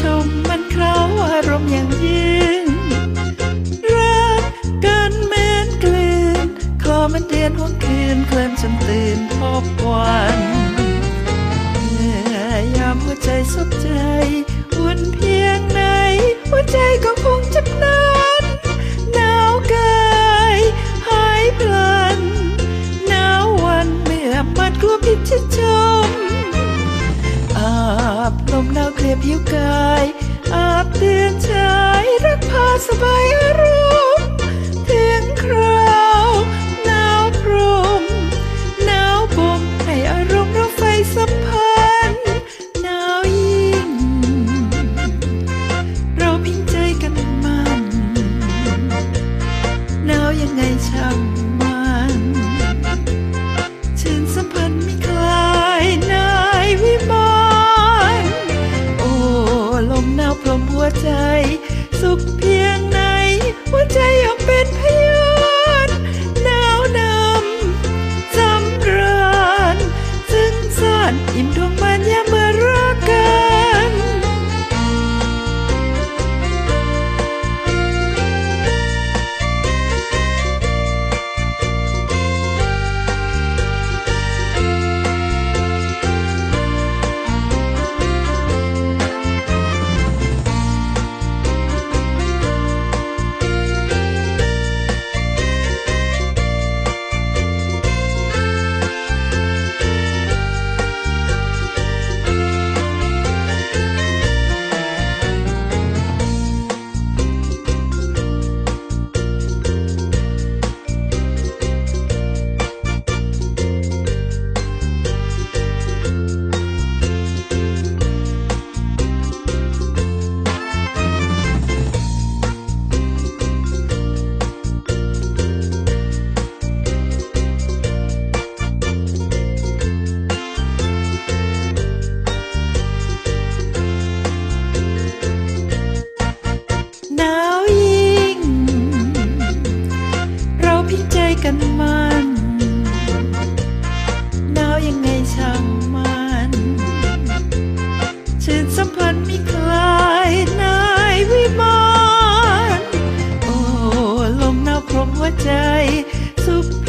ชมมันเคล้าอารมณ์อย่างยิ่งรักกันเหมือนกลืนคลอมันเดือนห่วงคืนเคลิ้มจนตื่นพบวันเมื่อยามหัวใจสดใจอุ่นเพียงไหน หัวใจก็คงจะพลันหนาวกายหายพลันหนาววันเมื่อปัดกลัวพิษจะจมอาบลมหนาวเคลียบผิวกาย สบายอารมณ์ถึงคราวหนาวพรมหนาวบ่มให้อารมณ์เราไฟสัมพันธ์หนาวยิ่ง เราพิงใจกันมันหนาวยังไงช่างมันชื่นสัมพันธ์ไม่คลายนายวิมานโอ้ลมหนาวพรมหัวใจ สุขพิ ใจสุภ